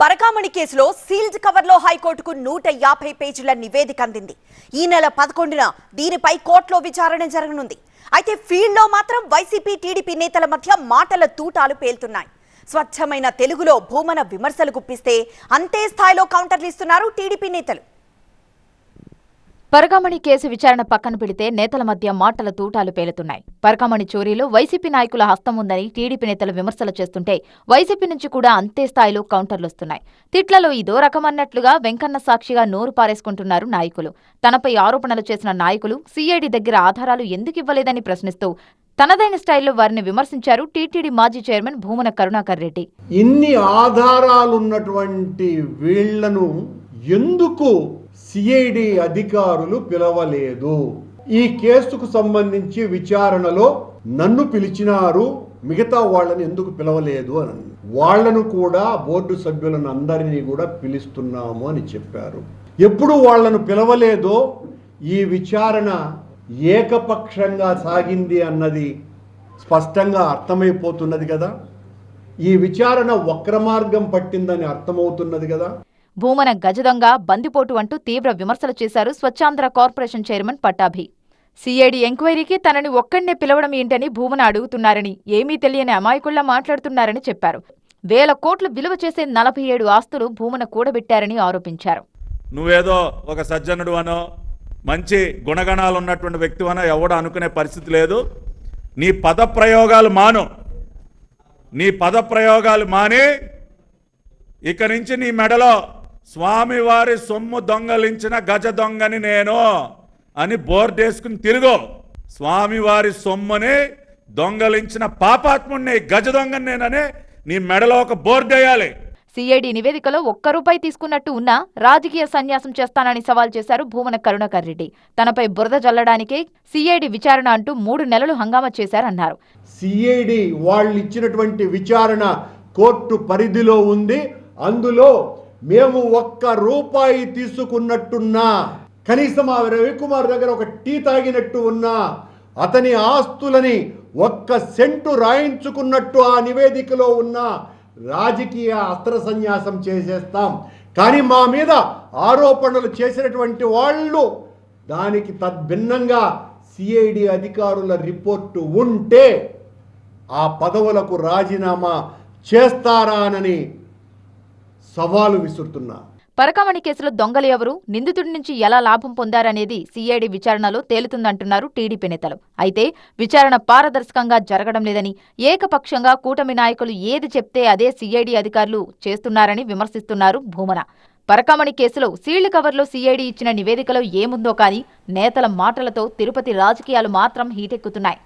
పరకామణి కేసులో సీల్డ్ కవర్లో హైకోర్టుకు నూట యాభై పేజీల నివేదిక అందింది. ఈ నెల పదకొండున దీనిపై కోర్టులో విచారణ జరగనుంది. అయితే ఫీల్డ్లో మాత్రం వైసీపీ టీడీపీ నేతల మధ్య మాటల తూటాలు పేలుతున్నాయి. స్వచ్ఛమైన తెలుగులో భూమన విమర్శలు గుప్పిస్తే అంతే స్థాయిలో కౌంటర్లు ఇస్తున్నారు టీడీపీ నేతలు. పరకామణి కేసు విచారణ పక్కన పెడితే నేతల మధ్య మాటల తూటాలు పేలుతున్నాయి. పరకామణి చోరీలో వైసీపీ నాయకుల హస్తం ఉందని టీడీపీ నేతలు విమర్శలు చేస్తుంటే వైసీపీ నుంచి కూడా అంతే స్థాయిలో కౌంటర్లొస్తున్నాయి తిట్లలో ఇదో రకమన్నట్లుగా వెంకన్న సాక్షిగా నోరు పారేసుకుంటున్నారు నాయకులు. తనపై ఆరోపణలు చేసిన నాయకులు సీఐడి దగ్గర ఆధారాలు ఎందుకు ఇవ్వలేదని ప్రశ్నిస్తూ తనదైన స్టైల్లో వారిని విమర్శించారు టీటీడీ మాజీ చైర్మన్ భూమన కరుణాకర్ రెడ్డి. ఇన్ని ఆధారాలున్నటువంటి వీళ్ళను ఎందుకు సిఐడి అధికారులు పిలవలేదు. ఈ కేసుకు సంబంధించి విచారణలో నన్ను పిలిచినారు మిగతా వాళ్ళని ఎందుకు పిలవలేదు అని. వాళ్ళను కూడా బోర్డు సభ్యులను అందరినీ కూడా పిలుస్తున్నాము అని చెప్పారు. ఎప్పుడు వాళ్ళను పిలవలేదో ఈ విచారణ ఏకపక్షంగా సాగింది అన్నది స్పష్టంగా అర్థమైపోతున్నది కదా. ఈ విచారణ వక్రమార్గం పట్టిందని అర్థమవుతున్నది కదా. భూమన గజదొంగ బందిపోటు అంటూ తీవ్ర విమర్శలు చేశారు Swachhandhra corporation chairman Pattabhi. CID ఎంక్వైరీకి తనని ఒక్కడినే పిలవడం ఏంటని భూమన అడుగుతున్నారని ఏమీ తెలియని అమాయకుల్లా మాట్లాడుతున్నారని చెప్పారు. వేల కోట్లు విలువ చేసే నలభై ఏడు ఆస్తులు భూమన కూడబెట్టారని ఆరోపించారు. నువ్వేదో ఒక సజ్జనుడు అనో మంచి గుణగణాలు ఉన్నటువంటి వ్యక్తి అనో ఎవడో అనుకునే పరిస్థితి లేదు. నీ పద ప్రయోగాలు మాను. నీ పద ప్రయోగాలు మాని ఇక నుంచి నీ మెడలో స్వామివారి సొమ్ము దొంగలించిన గజ దొంగని నేను అని బోర్డు వేసుకుని తిరుగు. స్వామివారి సొమ్ముని దొంగలించిన పాపాత్ముడిని గజ దొంగని నేనని నీ మెడలో ఒక బోర్డు వేయాలి సీఐడి నివేదికలో ఒక్క రూపాయి తీసుకున్నట్టు ఉన్నా రాజకీయ సన్యాసం చేస్తానని సవాల్ చేశారు భూమన కరుణాకర్ రెడ్డి. తనపై బురద జల్లడానికే సీఐడి విచారణ అంటూ మూడు నెలలు హంగామా చేశారన్నారు. సిఐడి వాళ్ళు ఇచ్చినటువంటి విచారణ కోర్టు పరిధిలో ఉంది. అందులో మేము ఒక్క రూపాయి తీసుకున్నట్టున్నా కనీసం ఆ రవికుమార్ దగ్గర ఒక టీ తాగినట్టు ఉన్నా అతని ఆస్తులని ఒక్క సెంటు రాయించుకున్నట్టు ఆ నివేదికలో ఉన్న రాజకీయ అస్త్ర సన్యాసం చేసేస్తాం. కానీ మా మీద ఆరోపణలు చేసినటువంటి వాళ్ళు దానికి తద్భిన్నంగా సిఐడి అధికారుల రిపోర్టు ఉంటే ఆ పదవులకు రాజీనామా చేస్తారానని సవాలు విసురుతున్నా. పరకామణి కేసులో దొంగలు ఎవరు? నిందితుడి నుంచి ఎలా లాభం పొందారనేది సీఐడి విచారణలో తేలుతుందంటున్నారు టీడీపీ నేతలు. అయితే విచారణ పారదర్శకంగా జరగడం లేదని ఏకపక్షంగా కూటమి నాయకులు ఏది చెప్తే అదే సీఐడి అధికారులు చేస్తున్నారని విమర్శిస్తున్నారు భూమన. పరకామణి కేసులో సీళ్ళు కవర్లో సీఐడి ఇచ్చిన నివేదికలో ఏముందో కానీ నేతల మాటలతో తిరుపతి రాజకీయాలు మాత్రం హీటెక్కుతున్నాయి.